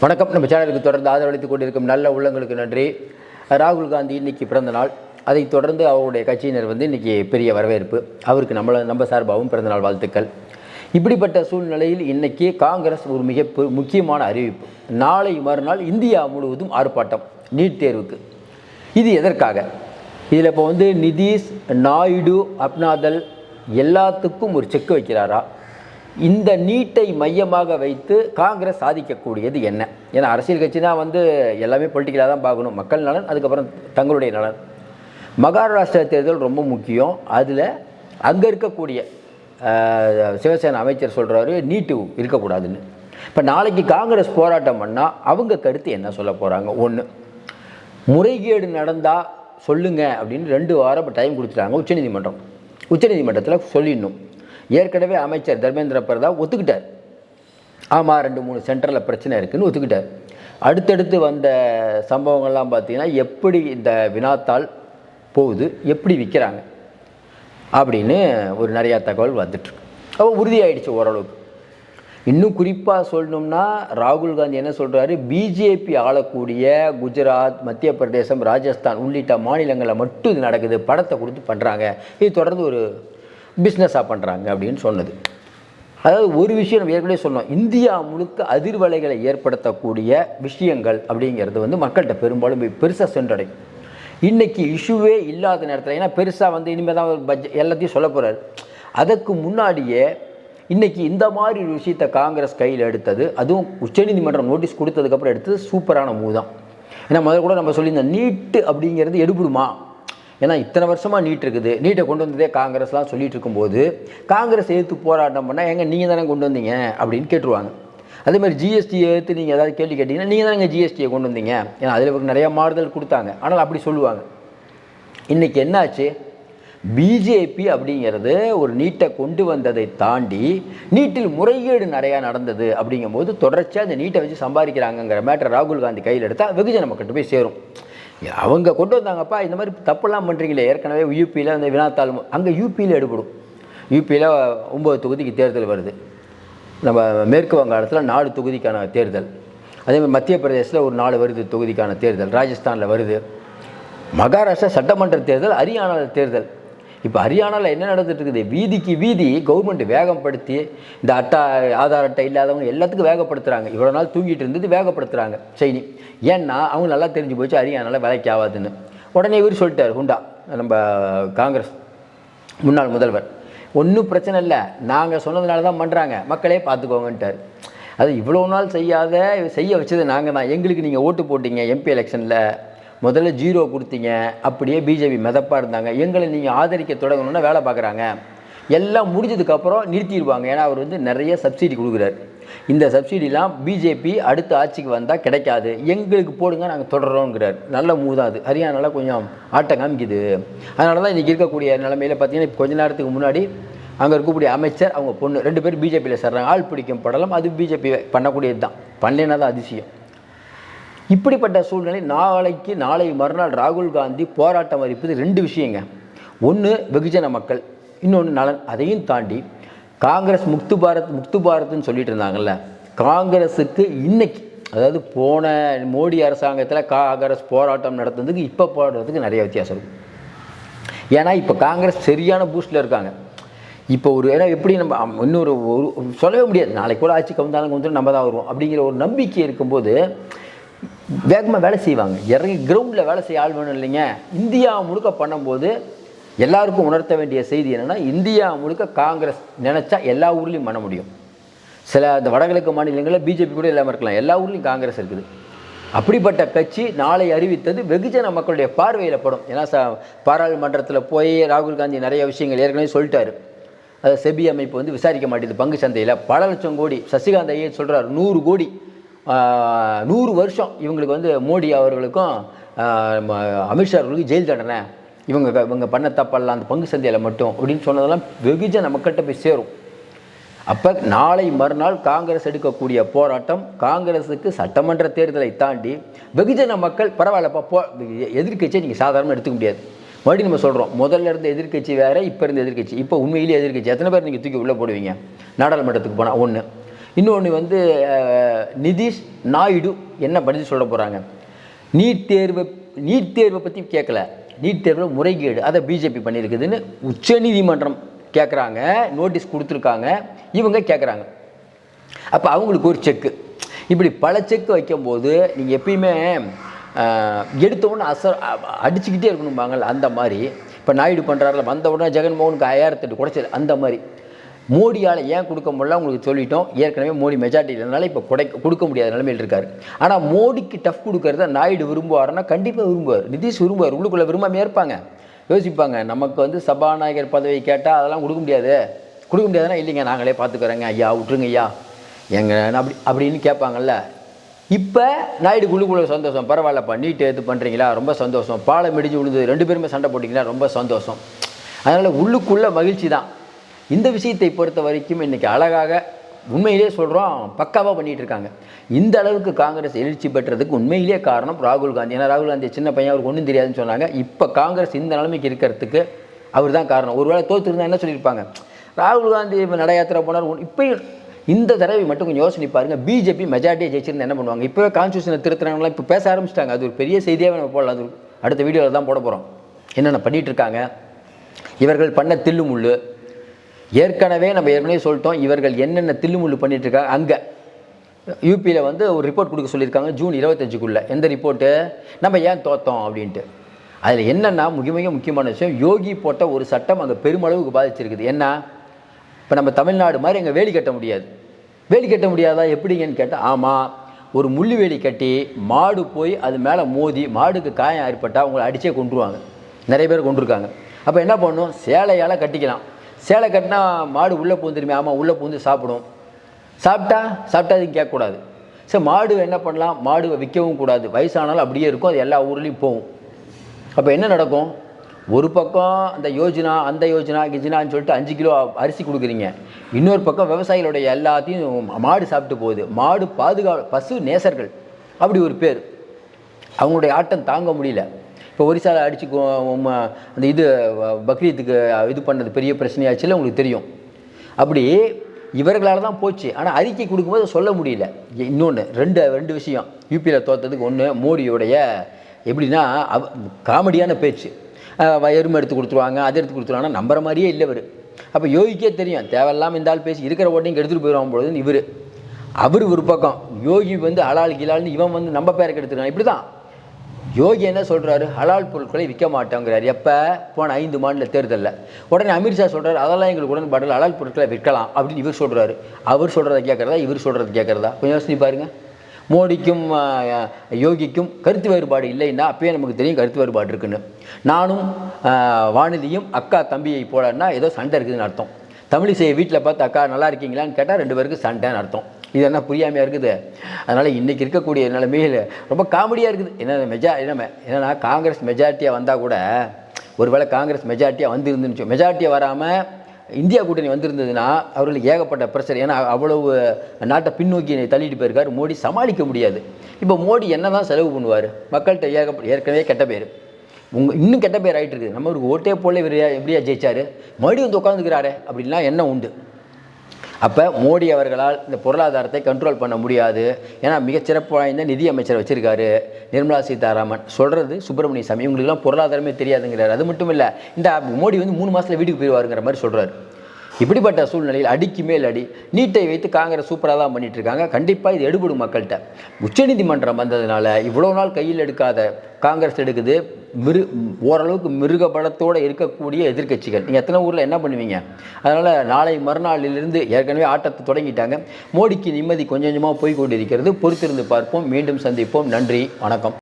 வணக்கம். நம்ம சேனலுக்கு தொடர்ந்து ஆதரவளித்துக் கொண்டிருக்கும் நல்ல உள்ளங்களுக்கு நன்றி. ராகுல் காந்தி இன்னைக்கு பிறந்த நாள். அதைத் தொடர்ந்து அவருடைய கட்சியினர் வந்து இன்னைக்கு பெரிய வரவேற்பு. அவருக்கு நம்மள நம்ம சார்பாகவும் பிறந்தநாள் வாழ்த்துக்கள். இப்படிப்பட்ட சூழ்நிலையில் இன்னைக்கு காங்கிரஸ் ஒரு மிக முக்கியமான அறிவிப்பு. நாளை மறுநாள் இந்தியா முழுவதும் ஆர்ப்பாட்டம் நீட் தேர்வுக்கு. இது எதற்காக? இதில் இப்போ வந்து நிதிஷ் நாயுடு அப்னாதல் எல்லாத்துக்கும் ஒரு செக் வைக்கிறாரா? இந்த நீட்டை மையமாக வைத்து காங்கிரஸ் சாதிக்கக்கூடியது என்ன? ஏன்னா அரசியல் கட்சினா வந்து எல்லாமே பொலிட்டிக்கலாக தான் பார்க்கணும். மக்கள் நலன் அதுக்கப்புறம் தங்களுடைய நலன். மகாராஷ்டிரா தேர்தல் ரொம்ப முக்கியம். அதில் அங்கே இருக்கக்கூடிய சிவசேனா அமைச்சர் சொல்கிறாரு நீட்டு இருக்கக்கூடாதுன்னு. இப்போ நாளைக்கு காங்கிரஸ் போராட்டம் பண்ணால் அவங்க கருத்து என்ன சொல்ல போகிறாங்க ஒன்று முறைகேடு நடந்தால் சொல்லுங்க அப்படின்னு ரெண்டு வாரம் இப்போ டைம் கொடுத்துட்டாங்க உச்சநீதிமன்றம் உச்சநீதிமன்றத்தில் சொல்லிடணும். ஏற்கனவே அமைச்சர் தர்மேந்திர பிரதான் ஒத்துக்கிட்டார். ஆமாம் ரெண்டு மூணு சென்டரில் பிரச்சனை இருக்குதுன்னு ஒத்துக்கிட்டார். அடுத்தடுத்து வந்த சம்பவங்கள்லாம் பார்த்தீங்கன்னா எப்படி இந்த வினாத்தாள் போகுது எப்படி விற்கிறாங்க அப்படின்னு ஒரு நிறையா தகவல் வந்துட்டுருக்கு. அப்போ உறுதியாயிடுச்சு ஓரளவுக்கு. இன்னும் குறிப்பாக சொல்லணும்னா ராகுல் காந்தி என்ன சொல்கிறாரு பிஜேபி ஆளக்கூடிய குஜராத் மத்திய பிரதேசம் ராஜஸ்தான் உள்ளிட்ட மாநிலங்களில் மட்டும் இது நடக்குது படத்தை கொடுத்து பண்ணுறாங்க இது தொடர்ந்து ஒரு பிஸ்னஸாக பண்ணுறாங்க அப்படின்னு சொன்னது. அதாவது ஒரு விஷயம் நம்ம ஏற்கனவே சொன்னோம். இந்தியா முழுக்க அதிர்வலைகளை ஏற்படுத்தக்கூடிய விஷயங்கள் அப்படிங்கிறது வந்து மக்கள்கிட்ட பெரும்பாலும் போய் பெருசாக சென்றடையும் இன்றைக்கி இஷ்யூவே இல்லாத நேரத்தில் ஏன்னா பெருசாக வந்து இனிமேல் தான் ஒரு பட்ஜெட் எல்லாத்தையும் சொல்ல போகிறாரு அதற்கு முன்னாடியே இன்றைக்கி இந்த மாதிரி ஒரு விஷயத்தை காங்கிரஸ் கையில் எடுத்தது அதுவும் உச்சநீதிமன்றம் நோட்டீஸ் கொடுத்ததுக்கப்புறம் எடுத்தது சூப்பரான மூவ் தான். ஏன்னா முதல்ல கூட நம்ம சொல்லியிருந்தோம் நீட்டு அப்படிங்கிறது எடுபடுமா? ஏன்னா இத்தனை வருஷமாக நீட் இருக்குது நீட்டை கொண்டு வந்ததே காங்கிரஸ்லாம் சொல்லிட்டு இருக்கும்போது காங்கிரஸ் எதிர்த்து போராட்டம் பண்ணால் எங்கே நீங்கள் தானே கொண்டு வந்தீங்க? அப்படின்னு கேட்டுருவாங்க. அதே மாதிரி ஜிஎஸ்டி எடுத்து நீங்கள் ஏதாவது கேள்வி கேட்டிங்கன்னா நீங்கள் தானே ஜிஎஸ்டியை கொண்டு வந்தீங்க? ஏன்னா அதில் நிறையா மாறுதல் கொடுத்தாங்க. ஆனால் அப்படி சொல்லுவாங்க. இன்றைக்கி என்னாச்சு? பிஜேபி அப்படிங்கிறது ஒரு நீட்டை கொண்டு வந்ததை தாண்டி நீட்டில் முறைகேடு நிறையா நடந்தது அப்படிங்கும்போது தொடர்ச்சியாக அந்த நீட்டை வச்சு சம்பாதிக்கிறாங்கங்கிற மேட்டர் ராகுல் காந்தி கையில் எடுத்தால் வெகுஜன மக்கள்கிட்ட போய் சேரும். அவங்க கொண்டு வந்தாங்கப்பா இந்த மாதிரி தப்பெல்லாம் பண்ணுறீங்களே ஏற்கனவே யூபியில் அந்த வினாத்தாள் அங்கே யூபியில் எடுபடும். யூபியில் ஒம்பது தொகுதிக்கு தேர்தல் வருது. நம்ம மேற்கு வங்காளத்தில் நாலு தொகுதிக்கான தேர்தல். அதே மாதிரி மத்திய பிரதேசத்தில் ஒரு நாலு வருது தொகுதிக்கான தேர்தல். ராஜஸ்தானில் வருது. மகாராஷ்டிரா சட்டமன்ற தேர்தல் ஹரியானா தேர்தல். இப்போ ஹரியானாவில் என்ன நடந்துட்டு இருக்குது? வீதிக்கு வீதி கவர்மெண்ட் வேகப்படுத்தி இந்த அட்டா ஆதார் அட்டை இல்லாதவங்க எல்லாத்துக்கும் வேகப்படுத்துகிறாங்க இவ்வளோ நாள் தூங்கிட்டு இருந்தது வேகப்படுத்துகிறாங்க சைனி ஏன்னா அவங்க நல்லா தெரிஞ்சு போச்சு ஹரியானாவில் வேலைக்கு ஆகாதுன்னு. உடனே இவர் சொல்லிட்டார் ஹுண்டா நம்ம காங்கிரஸ் முன்னாள் முதல்வர். ஒன்றும் பிரச்சனை இல்லை. நாங்கள் சொன்னதுனால தான் பண்ணுறாங்க மக்களே பார்த்துக்கோங்கன்ட்டார் அது இவ்வளோ நாள் செய்யாத செய்ய வச்சது நாங்கள் தான். எங்களுக்கு நீங்கள் ஓட்டு போட்டீங்க எம்பி எலெக்ஷனில் முதல்ல ஜீரோ கொடுத்தீங்க அப்படியே பிஜேபி மிதப்பாக இருந்தாங்க. எங்களை நீங்கள் ஆதரிக்க தொடங்கணும்னா வேலை பார்க்குறாங்க. எல்லாம் முடிஞ்சதுக்கப்புறம் நிறுத்திடுவாங்க. ஏன்னா அவர் வந்து நிறைய சப்சிடி கொடுக்குறாரு. இந்த சப்சிடிலாம் பிஜேபி அடுத்த ஆட்சிக்கு வந்தால் கிடைக்காது. எங்களுக்கு போடுங்க நாங்கள் தொடர்றோங்கிறார். நல்ல மூவ் தான் அது. ஹரியானாவில் கொஞ்சம் ஆட்டம் காமிக்குது. அதனால தான் இன்றைக்கி இருக்கக்கூடிய நிலமையில பார்த்தீங்கன்னா கொஞ்ச நேரத்துக்கு முன்னாடி அங்கே இருக்கக்கூடிய அமைச்சர் அவங்க பொண்ணு ரெண்டு பேரும் பிஜேபியில் சேர்றாங்க. ஆள் பிடிக்கும் படலம் அது பிஜேபி பண்ணக்கூடியது தான். பண்ணலைன்னா தான் அதிசயம். இப்படிப்பட்ட சூழ்நிலை நாளைக்கு நாளை மறுநாள் ராகுல் காந்தி போராட்டம் அறிப்பது ரெண்டு விஷயங்க. ஒன்று வெகுஜன மக்கள். இன்னொன்று நலன். அதையும் தாண்டி காங்கிரஸ் முக்து பாரத் முக்து பாரத்னு சொல்லிட்டு இருந்தாங்கல்ல காங்கிரஸுக்கு இன்னைக்கு அதாவது போன மோடி அரசாங்கத்தில் காங்கிரஸ் போராட்டம் நடத்துறதுக்கு இப்போ போராடுறதுக்கு நிறைய வித்தியாசம் இருக்கும் ஏன்னா இப்போ காங்கிரஸ் சரியான பூஸ்டில் இருக்காங்க. இப்போ ஒரு ஏன்னா எப்படி நம்ம இன்னொரு ஒரு சொல்லவே முடியாது. நாளைக்கு கூட ஆட்சி கவுந்தாலும் கவுந்தாலும் நம்ம தான் வருவோம் அப்படிங்கிற ஒரு நம்பிக்கை இருக்கும்போது வேகமாக வேலை செய்வாங்க. இறங்கி கிரவுண்டில் வேலை செய்ய ஆள் வேணும் இல்லைங்க. இந்தியா முழுக்க பண்ணும்போது எல்லாருக்கும் உணர்த்த வேண்டிய செய்தி என்னென்னா இந்தியா முழுக்க காங்கிரஸ் நினச்சா எல்லா ஊர்லேயும் பண்ண முடியும். சில இந்த வடகிழக்கு மாநிலங்களில் பிஜேபி கூட இல்லாமல் இருக்கலாம். எல்லா ஊர்லேயும் காங்கிரஸ் இருக்குது. அப்படிப்பட்ட கட்சி நாளை அறிவித்தது வெகுஜன மக்களுடைய பார்வையில் படும். ஏன்னா ச பாராளுமன்றத்தில் போய் ராகுல் காந்தி நிறைய விஷயங்கள் ஏற்கனவே சொல்லிட்டாரு. அதை செபி அமைப்பு வந்து விசாரிக்க மாட்டேங்குது பங்கு சந்தையில். பல லட்சம் கோடி சசிகாந்த் ஐயர் சொல்கிறார் நூறு கோடி. நூறு வருஷம் இவங்களுக்கு வந்து மோடி அவர்களுக்கும் அமித்ஷா அவர்களுக்கும் ஜெயில் தண்டனை. இவங்க இவங்க பண்ண தப்பெல்லாம் அந்த பங்கு சந்தையில் மட்டும் அப்படின்னு சொன்னதெல்லாம் வெகுஜன மக்கள்கிட்ட போய் சேரும். அப்போ நாளை மறுநாள் காங்கிரஸ் எடுக்கக்கூடிய போராட்டம் காங்கிரஸுக்கு சட்டமன்ற தேர்தலை தாண்டி வெகுஜன மக்கள் பரவாயில்லப்பா போ எதிர்க்கட்சியை நீங்கள் சாதாரணமாக எடுத்துக்க முடியாது. மறுபடியும் நம்ம சொல்கிறோம் முதல்ல இருந்த எதிர்க்கட்சி வேறு இப்போ இருந்த எதிர்க்கட்சி. இப்போ உண்மையிலேயே எதிர்க்கட்சி. எத்தனை பேர் நீங்கள் தூக்கி உள்ளே போடுவீங்க? நாடாளுமன்றத்துக்கு போனால் ஒன்று இன்னொன்று வந்து நிதிஷ் நாயுடு என்ன பதில் சொல்ல போகிறாங்க நீட் தேர்வை நீட் தேர்வை பற்றி கேட்கல நீட் தேர்வில் முறைகேடு. அதை பிஜேபி பண்ணியிருக்குதுன்னு உச்சநீதிமன்றம் கேட்குறாங்க நோட்டீஸ் கொடுத்துருக்காங்க. இவங்க கேட்குறாங்க அப்போ அவங்களுக்கு ஒரு செக்கு. இப்படி பல செக்கு வைக்கும்போது நீங்கள் எப்பயுமே எடுத்தவுடனே அச அடிச்சுக்கிட்டே இருக்கணும்பாங்கல்ல அந்த மாதிரி. இப்போ நாயுடு பண்ணுறாருல வந்த உடனே ஜெகன்மோகனுக்கு ஐயாயிரத்தெட்டு குறைச்சது அந்த மாதிரி. மோடியால் ஏன் கொடுக்க முடியல உங்களுக்கு சொல்லிட்டோம். ஏற்கனவே மோடி மெஜாரிட்டி இல்லைனால இப்போ குடை கொடுக்க முடியாத நிலைமையில் இருக்கார். ஆனால் மோடிக்கு டஃப் கொடுக்கறத நாயுடு விரும்புவாருன்னா கண்டிப்பாக விரும்புவார். நிதிஷ் விரும்புவார். உள்ளுக்குள்ளே விரும்பாமையே இருப்பாங்க. யோசிப்பாங்க நமக்கு வந்து சபாநாயகர் பதவி கேட்டால் அதெல்லாம் கொடுக்க முடியாது. கொடுக்க முடியாதுன்னா இல்லைங்க நாங்களே பார்த்துக்குறோங்க ஐயா விட்டுருங்க ஐயா. எங்க அப்படி அப்படின்னு கேட்பாங்கல்ல. இப்போ நாயுடு குழுக்குள்ள சந்தோஷம். பரவாயில்லப்பா நீட்டு இது பண்ணுறீங்களா ரொம்ப சந்தோஷம். பாலம் இடிஞ்சு விழுந்தது. ரெண்டு பேருமே சண்டை போட்டிங்களா? ரொம்ப சந்தோஷம். அதனால் உள்ளுக்குள்ளே மகிழ்ச்சி தான். இந்த விஷயத்தை பொறுத்த வரைக்கும் இன்றைக்கி அழகாக உண்மையிலே சொல்கிறோம் பக்காவாக பண்ணிகிட்டு இருக்காங்க. இந்த அளவுக்கு காங்கிரஸ் எழுச்சி பெற்றதுக்கு உண்மையிலேயே காரணம் ராகுல் காந்தி. ஏன்னா ராகுல் காந்தி சின்ன பையன் அவருக்கு ஒன்றும் தெரியாதுன்னு சொன்னாங்க. இப்போ காங்கிரஸ் இந்த நிலைமைக்கு இருக்கிறதுக்கு அவர் தான் காரணம். ஒருவேளை தோற்றுருந்தா என்ன சொல்லியிருப்பாங்க? ராகுல் காந்தி இப்போ நடையாத்திரை போனார். இப்போயும் இந்த தடவை மட்டும் கொஞ்சம் யோசனை பாருங்கள் பிஜேபி மெஜாரிட்டியை ஜெயிச்சிருந்து என்ன பண்ணுவாங்க? இப்போவே கான்ஸ்டியூஷனை திருத்துறாங்களா இப்போ பேச ஆரம்பிச்சிட்டாங்க. அது ஒரு பெரிய செய்தியாகவே நம்ம போடலாம். அது அடுத்த வீடியோவில் தான் போட போகிறோம் என்னென்ன பண்ணிகிட்டு இருக்காங்க? இவர்கள் பண்ண தில்லு முள்ளு ஏற்கனவே நம்ம ஏற்கனவே சொல்லிட்டோம் இவர்கள் என்னென்ன தில்லுமுள்ளு பண்ணிட்டு இருக்காங்க அங்கே. யூபியில் வந்து ஒரு ரிப்போர்ட் கொடுக்க சொல்லியிருக்காங்க ஜூன் இருபத்தஞ்சுக்குள்ளே. எந்த ரிப்போர்ட்டு நம்ம ஏன் தோத்தோம் அப்படின்ட்டு. அதில் என்னென்னா மிக மிக முக்கியமான விஷயம் யோகி போட்ட ஒரு சட்டம் அங்கே பெருமளவுக்கு பாதிச்சிருக்குது. என்ன இப்போ நம்ம தமிழ்நாடு மாதிரி அங்கே வேலி கட்ட முடியாது. வேலி கட்ட முடியாதா எப்படிங்கன்னு கேட்டால் ஆமாம் ஒரு முள்ளு வேலி கட்டி மாடு போய் அது மேலே மோதி மாடுக்கு காயம் ஏற்பட்டால் அவங்கள அடித்தே கொண்டுருவாங்க நிறைய பேர் கொண்டிருக்காங்க அப்போ என்ன பண்ணும்? சேலையால் கட்டிக்கலாம். சேலை கட்டினா மாடு உள்ளே பூந்துருமே ஆமாம் உள்ளே பூந்து சாப்பிடும். சாப்பிட்டா சாப்பிட்டா அதுவும் கேட்கக்கூடாது. சரி மாடு என்ன பண்ணலாம்? மாடு விற்கவும் கூடாது. வயசானாலும் அப்படியே இருக்கும். அது எல்லா ஊர்லேயும் போகும். அப்போ என்ன நடக்கும்? ஒரு பக்கம் அந்த யோஜனா அந்த யோஜனா கிஜினான்னு சொல்லிட்டு அஞ்சு கிலோ அரிசி கொடுக்குறீங்க. இன்னொரு பக்கம் விவசாயிகளுடைய எல்லாத்தையும் மாடு சாப்பிட்டு போகுது. மாடு பாதுகா பசு நேசர்கள். அப்படி ஒரு பேர். அவங்களுடைய ஆட்டம் தாங்க முடியல. இப்போ ஒரிசாவில் அடிச்சு அந்த இது பக்ரீத்துக்கு இது பண்ணது பெரிய பிரச்சனையாச்சுல உங்களுக்கு தெரியும். அப்படி இவர்களால் தான் போச்சு. ஆனால் அறிக்கை கொடுக்கும்போது சொல்ல முடியல. இன்னொன்று ரெண்டு ரெண்டு விஷயம். யூபியில் தோற்றதுக்கு ஒன்று மோடியோடைய எப்படின்னா அவ காமெடியான பேச்சு. அஹ் எருமை எடுத்து கொடுத்துருவாங்க அதை எடுத்து கொடுத்துருவாங்கன்னா நம்புற மாதிரியே இல்லை இவர். அப்போ யோகிக்கே தெரியும். தேவையில்லாமல் இந்த ஆள் பேசி இருக்கிற ஓட்டையும் எடுத்துகிட்டு போயிடுவான் பொழுதுன்னு இவர். அவர் ஒரு பக்கம் யோகி வந்து அலால் கிலால்னு இவன் வந்து நம்ம பேருக்கு எடுத்துருவான் இப்படி தான் யோகி என்ன சொல்கிறாரு ஹலால் பொருட்களை விற்க மாட்டோங்கிறார். எப்போ? போன ஐந்து மாநில தேர்தலில். உடனே அமித்ஷா சொல்கிறார் அதெல்லாம் எங்களுக்கு உடன்பாடு ஹலால் பொருட்களை விற்கலாம் அப்படின்னு இவர் சொல்கிறாரு அவர் சொல்கிறத கேட்குறதா? இவர் சொல்கிறது கேட்குறதா? கொஞ்சம் யோசனை பாருங்க. மோடிக்கும் யோகிக்கும் கருத்து வேறுபாடு இல்லைன்னா அப்பயே நமக்கு தெரியும் கருத்து வேறுபாடு இருக்குன்னு. நானும் வானதியும் அக்கா தம்பியை போலன்னா ஏதோ சண்டை இருக்குதுன்னு அர்த்தம். தமிழிசையை வீட்டில் பார்த்து அக்கா நல்லா இருக்கீங்களான்னு கேட்டால் ரெண்டு பேருக்கு சண்டைன்னு அர்த்தம். இது என்ன புரியாமையாக இருக்குது. அதனால் இன்றைக்கி இருக்கக்கூடிய நிலைமையில் ரொம்ப காமெடியாக இருக்குது. என்ன மெஜா என்ன என்னன்னா காங்கிரஸ் மெஜாரிட்டியாக வந்தால் கூட ஒருவேளை காங்கிரஸ் மெஜாரிட்டியாக வந்திருந்துச்சு மெஜாரிட்டியாக வராமல் இந்தியா கூட்டணி வந்திருந்ததுன்னா அவர்களுக்கு ஏகப்பட்ட பிரச்சனை. ஏன்னா அவ்வளவு நாட்டை பின்னோக்கி தள்ளிட்டு போயிருக்காரு. மோடி சமாளிக்க முடியாது. இப்போ மோடி என்ன தான் செலவு பண்ணுவார்? மக்கள்கிட்ட ஏகப்பட்ட ஏற்கனவே கெட்ட பேர். உங்கள் இன்னும் கெட்ட பேர் ஆகிட்டு இருக்குது. நம்ம ஒரு ஓட்டே போல இவர் எப்படியா ஜெயிச்சாரு? மறுபடியும் வந்து உட்காந்துக்கிறாரே அப்படின்லாம் என்ன உண்டு? அப்போ மோடி அவர்களால் இந்த பொருளாதாரத்தை கண்ட்ரோல் பண்ண முடியாது. ஏன்னா மிகச்சிறப்பு வாய்ந்த நிதி அமைச்சர் நிர்மலா சீதாராமன். சொல்கிறது சுப்பிரமணிய சாமி. இவங்களுக்குலாம் பொருளாதாரமே தெரியாதுங்கிறார். அது மட்டும் இல்லை இந்த மோடி வந்து மூணு மாதத்தில் வீட்டுக்கு போயிடுவாருங்கிற மாதிரி சொல்கிறார் இப்படிப்பட்ட சூழ்நிலையில் அடிக்கு மேல் அடி நீட்டை வைத்து காங்கிரஸ் சூப்பராக தான் பண்ணிகிட்டு இருக்காங்க கண்டிப்பாக இது எடுபடும் மக்கள்கிட்ட. உச்சநீதிமன்றம் வந்ததுனால இவ்வளோ நாள் கையில் எடுக்காத காங்கிரஸ் எடுக்குது. மிரு ஓரளவுக்கு மிருக பலத்தோடு இருக்கக்கூடிய எதிர்க்கட்சிகள். நீங்கள் எத்தனை ஊரில் என்ன பண்ணுவீங்க? அதனால் நாளை மறுநாளிலிருந்து ஏற்கனவே ஆட்டத்தை தொடங்கிட்டாங்க. மோடிக்கு நிம்மதி கொஞ்சம் கொஞ்சமாக போய் கொண்டிருக்கிறது. பொறுத்திருந்து பார்ப்போம். மீண்டும் சந்திப்போம். நன்றி. வணக்கம்.